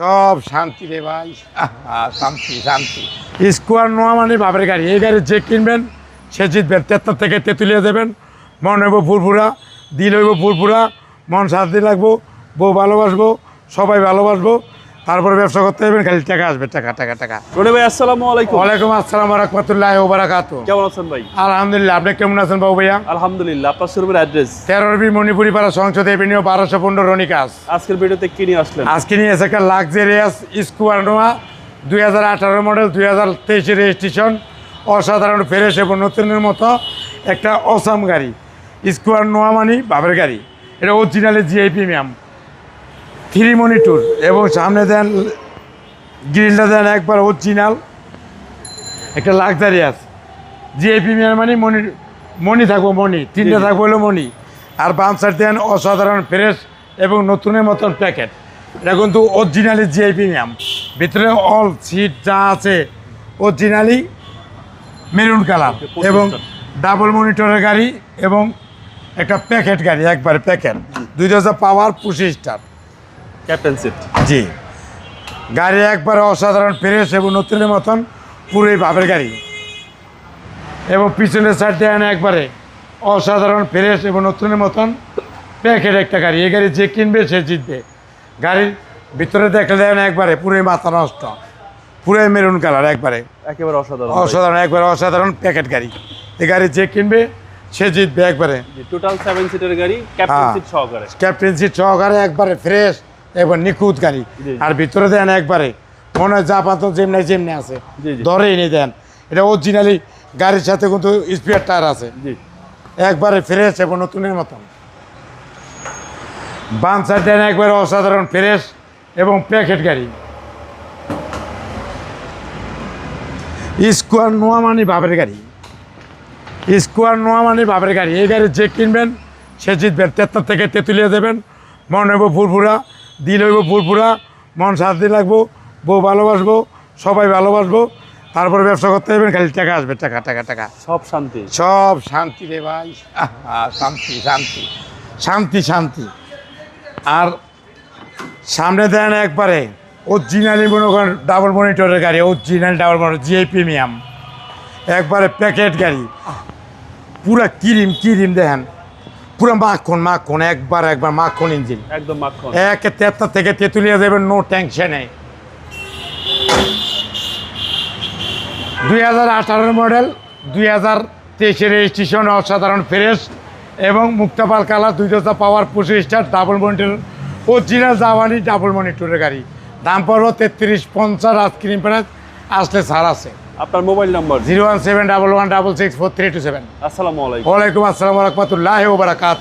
সব শান্তি রে ভাই। শান্তি শান্তি। স্কোয়ার নোয়া মানে বাপের গাড়ি। এই গাড়ি যে কিনবেন, সে জিতবেন। তেত্তর থেকে তেঁতুলিয়া দেবেন। মন হইব ফুরফুরা, দিল হইব ফুরফুরা। মন শান্তি লাগবো, বউ ভালোবাসবো, সবাই ভালোবাসবো। তারপরে ব্যবসা করতে যাবেন খালি টাকা আসবে টাকা টাকা টাকা। রনি ভাই আসসালামু আলাইকুম। ওয়ালাইকুম আসসালাম রহমতুল্লাহ ওবারাকাত কেমন আছেন ভাই? আলহামদুলিল্লাহ আপনি কেমন আছেন বাবু ভাইয়া? আলহামদুলিল্লাহ আপনার শোরুমের অ্যাড্রেস তেরোর বি মণিপুরি পাড়া সংসদ এভিনিউ বারোশো পনেরো রনিকাস। আজকের ভিডিওতে কি নিয়ে আসলেন? আজকে নিয়ে এসে একটা লাক্সারিয়াস স্কোয়ার নোয়া দুই হাজার আঠারো মডেল দুই হাজার তেইশে রেজিস্ট্রেশন অসাধারণ ফ্রেশ এবং নতুনের মতো একটা অসাম গাড়ি। স্কোয়ার নোয়া মানি বাবের গাড়ি। এটা originally GI premium three monitor এবং সামনে দেন গ্রিলটা দেন একবার অরিজিনাল একটা লাক্সারিয়াস প্রিমিয়াম মানে মনি মনি থাকব মনি। তিনটে থাকব হলো মনি। আর বাম দেন অসাধারণ ফ্রেশ এবং নতুনের মতন প্যাকেট এটা কিন্তু অরিজিনালি জিআই প্রিমিয়াম ভিতরে অল সিট যা আছে অরিজিনালি মেরুন কালার এবং ডাবল মনিটরের গাড়ি এবং একটা প্যাকেট গাড়ি একবারে প্যাকেট দুই হাজার পাওয়ার পঁচিশ স্টার ক্যাপ্টেন সিট। জি। গাড়ি একবারে অসাধারণ ফ্রেশ এবং নতুনের মতন পুরোই ভাবের গাড়ি। এবং পিছনের সাইড দেন একবারে অসাধারণ ফ্রেশ এবং নতুনের মতন প্যাকেট একটা গাড়ি। এই গাড়ি যে কিনবে সে জিতবে। গাড়ির ভিতরে দেখলে দেন একবারে পুরোই মাথা নষ্ট। পুরোই মেরুন কালার একবারে। একেবারে অসাধারণ অসাধারণ একবারে অসাধারণ প্যাকেট গাড়ি। এই গাড়ি যে কিনবে সে জিতবে একবারে। টোটাল সেভেন সিটের গাড়ি ক্যাপ্টেন। সিট সহকারে। ক্যাপ্টেন সিট সহকারে একবারে ফ্রেশ এবং নিখুঁত গাড়ি। আর ভিতরে দেন একবারে। মনে হয় যা পাতো যেমনি যেমনি আছে। জি, জি। ধরেই নি দেন। এটা অরিজিনালি গাড়ির সাথে কিন্তু স্পেয়ার টায়ার আছে। একবারে ফ্রেশ এবং নতুনের মতন। বাম সাইড দেন একবারে অসাধারণ ফ্রেশ এবং প্যাকেট গাড়ি। স্কোয়ার নোয়া মানে বাপের গাড়ি। স্কোয়ার নোয়া মানে বাপের গাড়ি। এই গাড়ি যে কিনবেন সে জিতবেন। তেত্তর থেকে তেঁতুলিয়া দেবেন। মন হইব ফুরফুরা। দিল হইব পুরপুরা মন শান্তি লাগবো বউ ভালোবাসবো সবাই ভালোবাসবো তারপরে ব্যবসা করতে যাবেন খালি টাকা আসবে টাকা টাকা টাকা। সব শান্তি। সব শান্তি রে ভাই। শান্তি শান্তি শান্তি শান্তি। আর সামনে দেন একবারে অরিজিনালি মনে করেন ডাবল মনিটরের গাড়ি original double monitor GI premium একবারে প্যাকেট গাড়ি। পুরা কিরিম কিরিম দেখেন। পুরা মাখন মাখন একবার একবার মাখন ইঞ্জিন। একদম মাখন। একে তেত্তর থেকে তেঁতুলিয়া দেবেন নো টেনশনে দুই হাজার আঠারোর মডেল দুই হাজার তেইশের রেজিস্ট্রেশন অসাধারণ ফ্রেশ এবং মুক্তাপাল কালার দুই হাজার পাওয়ার পঁচিশ স্টার ডাবল মনিটর অরিজিনাল জাওয়ানি ডাবল মনিটরের গাড়ি। দাম পড়ব তেত্রিশ পঞ্চাশ আইসক্রিম প্রাইস আসলে ছাড় আছে। আপনার mobile number? Zero one seven double one double six four three two seven. আসসালামু আলাইকুম। ওয়ালাইকুম আসসালাম রহমতুল্লাহ ওবরাকাত